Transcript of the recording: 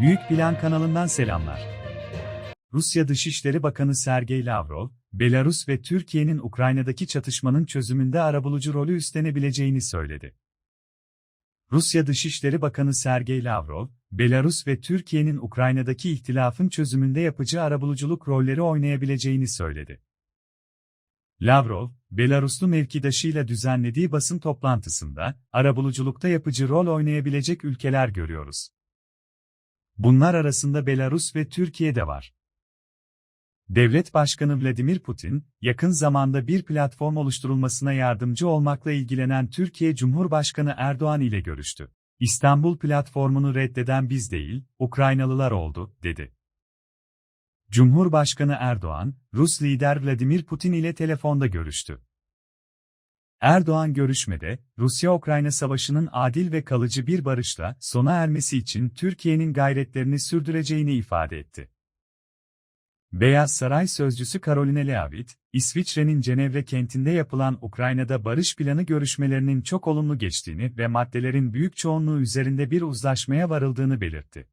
Büyük Plan kanalından selamlar. Rusya Dışişleri Bakanı Sergey Lavrov, Belarus ve Türkiye'nin Ukrayna'daki çatışmanın çözümünde arabulucu rolü üstlenebileceğini söyledi. Rusya Dışişleri Bakanı Sergey Lavrov, Belarus ve Türkiye'nin Ukrayna'daki ihtilafın çözümünde yapıcı arabuluculuk rolleri oynayabileceğini söyledi. Lavrov, Belaruslu mevkidaşıyla düzenlediği basın toplantısında, arabuluculukta yapıcı rol oynayabilecek ülkeler görüyoruz. Bunlar arasında Belarus ve Türkiye de var. Devlet Başkanı Vladimir Putin, yakın zamanda bir platform oluşturulmasına yardımcı olmakla ilgilenen Türkiye Cumhurbaşkanı Erdoğan ile görüştü. İstanbul platformunu reddeden biz değil, Ukraynalılar oldu, dedi. Cumhurbaşkanı Erdoğan, Rus lider Vladimir Putin ile telefonda görüştü. Erdoğan görüşmede, Rusya-Ukrayna savaşının adil ve kalıcı bir barışla sona ermesi için Türkiye'nin gayretlerini sürdüreceğini ifade etti. Beyaz Saray sözcüsü Caroline Leavitt, İsviçre'nin Cenevre kentinde yapılan Ukrayna'da barış planı görüşmelerinin çok olumlu geçtiğini ve maddelerin büyük çoğunluğu üzerinde bir uzlaşmaya varıldığını belirtti.